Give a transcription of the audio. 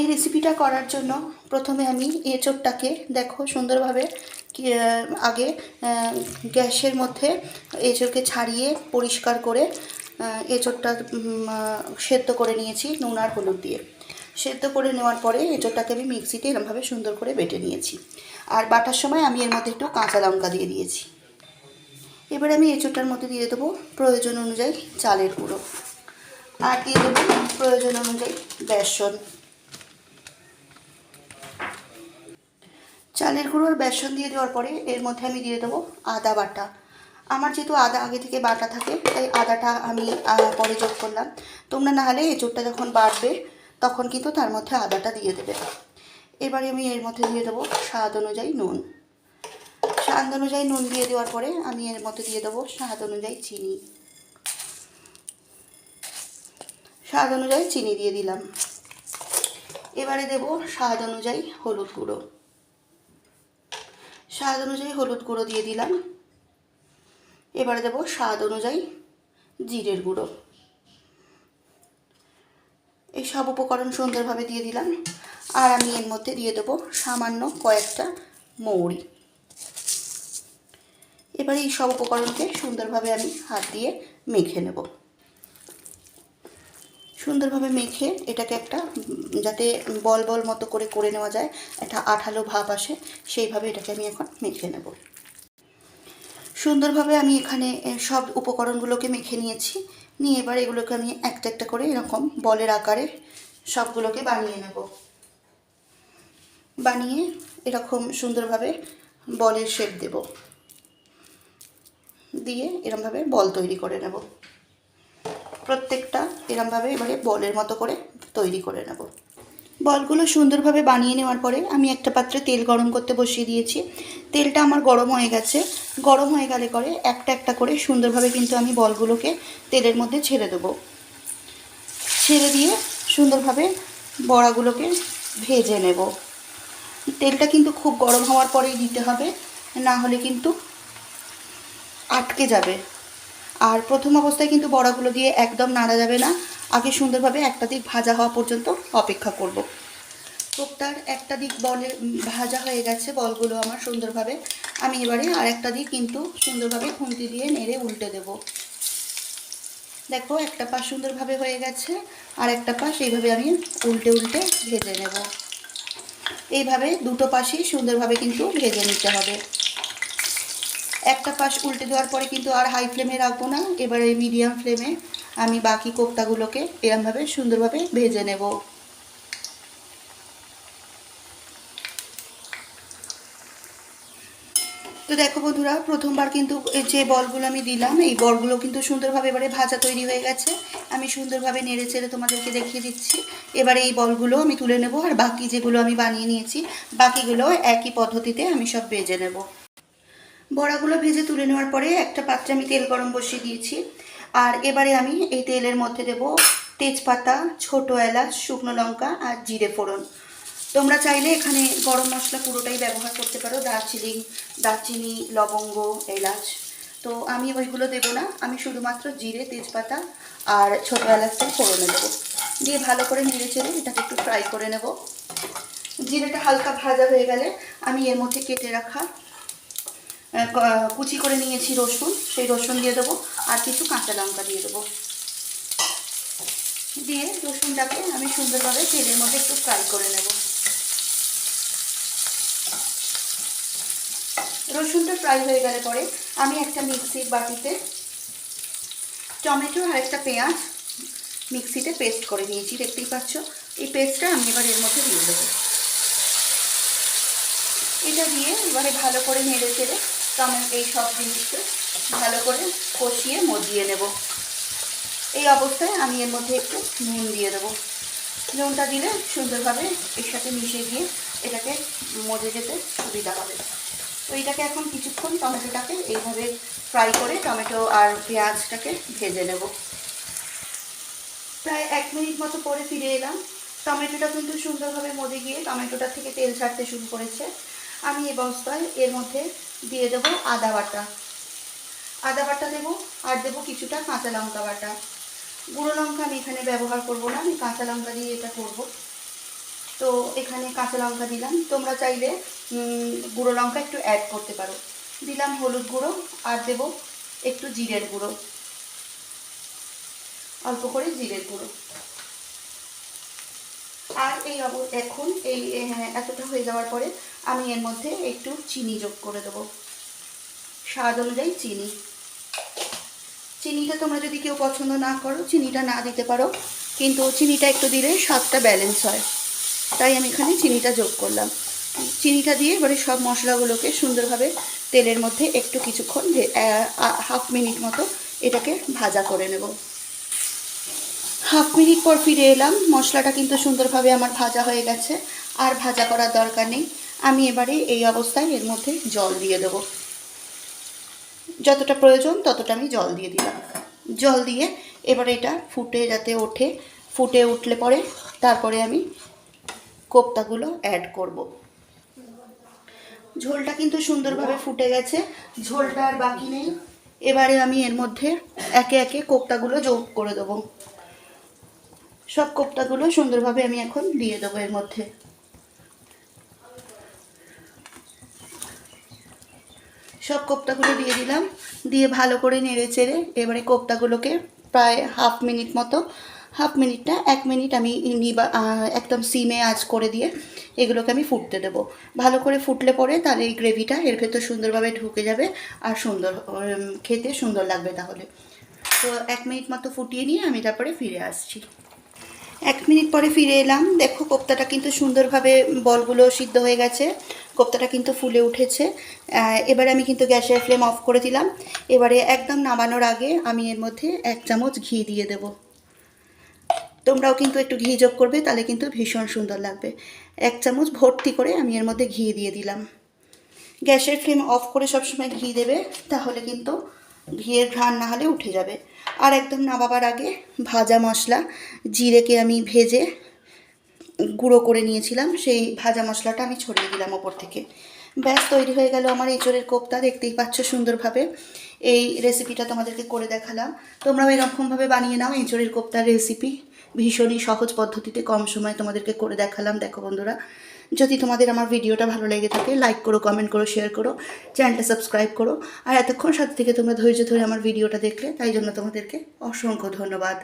এই রেসিপিটা করার জন্য প্রথমে আমি এঁচোড়টাকে, দেখো সুন্দরভাবে আগে গ্যাসের মধ্যে এঁচোড়কে ছাড়িয়ে পরিষ্কার করে এঁচোড়টা সেদ্ধ করে নিয়েছি নুন আর হলুদ দিয়ে। সেদ্ধ করে নেওয়ার পরে এঁচোড়টাকে আমি মিক্সিতে এরমভাবে সুন্দর করে বেটে নিয়েছি। আর বাটার সময় আমি এর মধ্যে একটু কাঁচা লঙ্কা দিয়ে দিয়েছি। এবার আমি এঁচোড়টার মধ্যে দিয়ে দেবো প্রয়োজন অনুযায়ী চালের গুঁড়ো। আর দিয়ে দেবো প্রয়োজন অনুযায়ী বেসন। চালের গুঁড়োর বেসন দিয়ে দেওয়ার পরে এর মধ্যে আমি দিয়ে দেবো আদা বাটা। আমার যেহেতু আদা আগে থেকে বাটা থাকে, তাই আদাটা আমি পরে যোগ করলাম। তোমরা না হলে এঁচোড়টা যখন বাড়বে, তখন কিন্তু তার মধ্যে আদাটা দিয়ে দেবে। এবারে আমি এর মধ্যে দিয়ে দেবো স্বাদ অনুযায়ী নুন। স্বাদ অনুযায়ী নুন দিয়ে দেওয়ার পরে আমি এর মধ্যে দিয়ে দেবো স্বাদ অনুযায়ী চিনি। স্বাদ অনুযায়ী চিনি দিয়ে দিলাম। এবারে দেব স্বাদ অনুযায়ী হলুদ গুঁড়ো। স্বাদ অনুযায়ী হলুদ গুঁড়ো দিয়ে দিলাম। এবারে দেব স্বাদ অনুযায়ী জিরের গুঁড়ো। এই সব উপকরণ সুন্দরভাবে দিয়ে দিলাম। আর আমি এর মধ্যে দিয়ে দেবো সামান্য কয়েকটা মৌরি। এবার এই সব উপকরণকে সুন্দরভাবে আমি হাত দিয়ে মেখে নেব। সুন্দরভাবে মেখে এটাকে একটা যাতে বল বল মতো করে করে নেওয়া যায়, একটা আঠালো ভাব আসে, সেইভাবে এটাকে আমি এখন মেখে নেব। সুন্দরভাবে আমি এখানে সব উপকরণগুলোকে মেখে নিয়েছি। নিয়ে এবার এগুলোকে আমি একটা একটা করে এরকম বলের আকারে সবগুলোকে বানিয়ে নেব। বানিয়ে এরকম সুন্দরভাবে বলের শেপ দেব। দিয়ে এরমভাবে বল তৈরি করে নেব। প্রত্যেকটা এরমভাবে এবারে বলের মতো করে তৈরি করে নেব। বলগুলো সুন্দরভাবে বানিয়ে নেওয়ার পরে আমি একটা পাত্রে তেল গরম করতে বসিয়ে দিয়েছি। তেলটা আমার গরম হয়ে গেছে। গরম হয়ে গেলে করে একটা একটা করে সুন্দরভাবে কিন্তু আমি বলগুলোকে তেলের মধ্যে ছেড়ে দেবো। ছেড়ে দিয়ে সুন্দরভাবে বড়াগুলোকে ভেজে নেব। তেলটা কিন্তু খুব গরম হওয়ার পরেই দিতে হবে, না হলে কিন্তু আটকে যাবে। আর প্রথম অবস্থায় কিন্তু বড়াগুলো দিয়ে একদম নাড়া যাবে না। আগে সুন্দরভাবে একটা দিক ভাজা হওয়া পর্যন্ত অপেক্ষা করব। কোপ্তার একটা দিক বলে ভাজা হয়ে গেছে বলগুলো আমার সুন্দরভাবে। আমি এবারে আর একটা দিক কিন্তু সুন্দরভাবে খুন্তি দিয়ে নেড়ে উল্টে দেব। দেখো, একটা পাশ সুন্দরভাবে হয়ে গেছে আর একটা পাশ এইভাবে আমি উল্টে উল্টে ভেজে নেব। এইভাবে দুটো পাশই সুন্দরভাবে কিন্তু ভেজে নিতে হবে। একটা পাশ উল্টে দেওয়ার পরে কিন্তু আর হাই ফ্লেমে রাখব না। এবারে মিডিয়াম ফ্লেমে আমি বাকি কোপ্তাগুলোকে এরমভাবে সুন্দরভাবে ভেজে নেব। তো দেখো বন্ধুরা, প্রথমবার কিন্তু যে বলগুলো আমি দিলাম, এই বলগুলো কিন্তু সুন্দরভাবে এবারে ভাজা তৈরি হয়ে গেছে। আমি সুন্দরভাবে নেড়ে চেড়ে তোমাদেরকে দেখিয়ে দিচ্ছি। এবারে এই বলগুলো আমি তুলে নেব আর বাকি যেগুলো আমি বানিয়ে নিয়েছি, বাকিগুলো একই পদ্ধতিতে আমি সব ভেজে নেব। বড়াগুলো ভেজে তুলে নেওয়ার পরে একটা পাত্রে আমি তেল গরম বসিয়ে দিয়েছি। আর এবারে আমি এই তেলের মধ্যে দেব তেজপাতা, ছোট এলাচ, শুকনো লঙ্কা আর জিরে ফোড়ন। তোমরা চাইলে এখানে গরম মশলা পুরোটাই ব্যবহার করতে পারো, দারচিনি দারচিনি, লবঙ্গ, এলাচ। তো আমি ওইগুলো দেবো না, আমি শুধুমাত্র জিরে, তেজপাতা আর ছোটো এলাচটা ফোড়নে দেবো। দিয়ে ভালো করে নেড়ে চেড়ে এটাকে একটু ফ্রাই করে নেব। জিরেটা হালকা ভাজা হয়ে গেলে আমি এর মধ্যে কেটে রাখা কুচি করে নিয়েছি রসুন, সেই রসুন দিয়ে দেবো, আর কিছু কাঁচা লঙ্কা দিয়ে দেবো। দিয়ে রসুনটাকে আমি সুন্দরভাবে তেলের মধ্যে একটু ফ্রাই করে নেব। রসুনটা ফ্রাই হয়ে গেলে পরে আমি একটা মিক্সির বাটিতে টমেটো আর একটা পেঁয়াজ মিক্সিতে পেস্ট করে নিয়েছি, দেখতেই পাচ্ছ? এই পেস্টটা আমি এবার এর মধ্যে দিয়ে দেবো। এটা দিয়ে এবারে ভালো করে নেড়ে চেড়ে টমেটো এই সব জিনিসকে ভালো করে কষিয়ে মজিয়ে নেব। এই অবস্থায় আমি এর মধ্যে একটু নুন দিয়ে দেবো। নুনটা দিলে সুন্দরভাবে এর সাথে মিশে গিয়ে এটাকে মজে যেতে সুবিধা হবে। তো এটাকে এখন কিছুক্ষণ টমেটোটাকে এইভাবে ফ্রাই করে টমেটো আর পেঁয়াজটাকে ভেজে নেব। প্রায় এক মিনিট মতো পরে ফিরে এলাম। টমেটোটা কিন্তু সুন্দরভাবে মজে গিয়ে টমেটোটা থেকে তেল ছাড়তে শুরু করেছে। আমি এই বস্তায় এর মধ্যে দিয়ে দেবো আদা বাটা। আদা বাটা দেবো আর দেবো কিছুটা কাঁচা লঙ্কা বাটা। গুঁড়ো লঙ্কা আমি এখানে ব্যবহার করব না, আমি কাঁচা লঙ্কা দিয়ে এটা করব। তো এখানে কাঁচা লঙ্কা দিলাম। তোমরা চাইলে গুঁড়ো লঙ্কা একটু অ্যাড করতে পারো। দিলাম হলুদ গুঁড়ো আর দেব একটু জিরের গুঁড়ো। অল্প করে জিরের গুঁড়ো। এই এখন এই হ্যাঁ, এতটা হয়ে যাওয়ার পরে আমি এর মধ্যে একটু চিনি যোগ করে দেবো। স্বাদ অনুযায়ী চিনি। চিনিটা তোমরা যদি কেউ পছন্দ না করো চিনিটা না দিতে পারো কিন্তু চিনিটা একটু দিলে স্বাদটা ব্যালেন্স হয়। তাই আমি এখানে চিনিটা যোগ করলাম। চিনিটা দিয়ে এবারে সব মশলাগুলোকে সুন্দরভাবে তেলের মধ্যে একটু কিছুক্ষণ হাফ মিনিট মতো এটাকে ভাজা করে নেব। হাফ মিনিট পর ফিরে এলাম। মশলাটা কিন্তু সুন্দরভাবে আমার ভাজা হয়ে গেছে। আর ভাজা করার দরকার নেই। আমি এবারে এই অবস্থায় এর মধ্যে জল দিয়ে দেবো। যতটা প্রয়োজন ততটা আমি জল দিয়ে দিলাম। জল দিয়ে এবারে এটা ফুটে যাতে ওঠে, ফুটে উঠলে পরে তারপরে আমি কোপ্তাগুলো অ্যাড করব। ঝোলটা কিন্তু সুন্দরভাবে ফুটে গেছে। ঝোলটা আর বাকি নেই। এবারে আমি এর মধ্যে একে একে কোপ্তাগুলো যোগ করে দেবো। সব কোপ্তাগুলো সুন্দরভাবে আমি এখন দিয়ে দেবো এর মধ্যে। সব কোপ্তাগুলো দিয়ে দিলাম, দিয়ে ভালো করে নেড়ে চেড়ে এবারে কোপ্তাগুলোকে প্রায় হাফ মিনিট মতো, হাফ মিনিটটা, এক মিনিট আমি নিবা একদম সিমে আঁচ করে দিয়ে এগুলোকে আমি ফুটতে দেবো। ভালো করে ফুটলে পরে তাহলে এই গ্রেভিটা এর ভেতর সুন্দরভাবে ঢুকে যাবে আর সুন্দর খেতে সুন্দর লাগবে তাহলে। তো এক মিনিট মতো ফুটিয়ে নিয়ে আমি তারপরে ফিরে আসছি। এক মিনিট পরে ফিরে এলাম। দেখো, কোপ্তাটা কিন্তু সুন্দরভাবে বলগুলো সিদ্ধ হয়ে গেছে। কোপ্তাটা কিন্তু ফুলে উঠেছে। এবারে আমি কিন্তু গ্যাসের ফ্লেম অফ করে দিলাম। এবারে একদম নামানোর আগে আমি এর মধ্যে এক চামচ ঘি দিয়ে দেব। তোমরাও কিন্তু একটু ঘি যোগ করবে, তাহলে কিন্তু ভীষণ সুন্দর লাগবে। এক চামচ ভর্তি করে আমি এর মধ্যে ঘি দিয়ে দিলাম। গ্যাসের ফ্লেম অফ করে সবসময় ঘি দেবে, তাহলে কিন্তু ঘিয়ের ঘ্রাণ না হলে উঠে যাবে। আর একদম নামাবার আগে ভাজা মশলা, জিরেকে আমি ভেজে গুঁড়ো করে নিয়েছিলাম। সেই ভাজা মশলাটা আমি ছড়িয়ে দিলাম ওপর থেকে। ব্যাস, তৈরি হয়ে গেল আমার এঁচড়ের কোপ্তা। দেখতেই পাচ্ছ সুন্দরভাবে এই রেসিপিটা তোমাদেরকে করে দেখালাম। তোমরাও এরকমভাবে বানিয়ে নাও এঁচড়ের কোপ্তার রেসিপি ভীষণই সহজ পদ্ধতিতে কম সময় তোমাদেরকে করে দেখালাম। দেখো বন্ধুরা যদি তোমাদের আমার ভিডিওটা ভালো লেগে থাকে লাইক করো কমেন্ট করো শেয়ার করো চ্যানেলটা সাবস্ক্রাইব করো। আর এতক্ষণ সাথে থেকে তোমরা ধৈর্য ধরে আমার ভিডিওটা দেখলে, তাই জন্য তোমাদেরকে অসংখ্য ধন্যবাদ।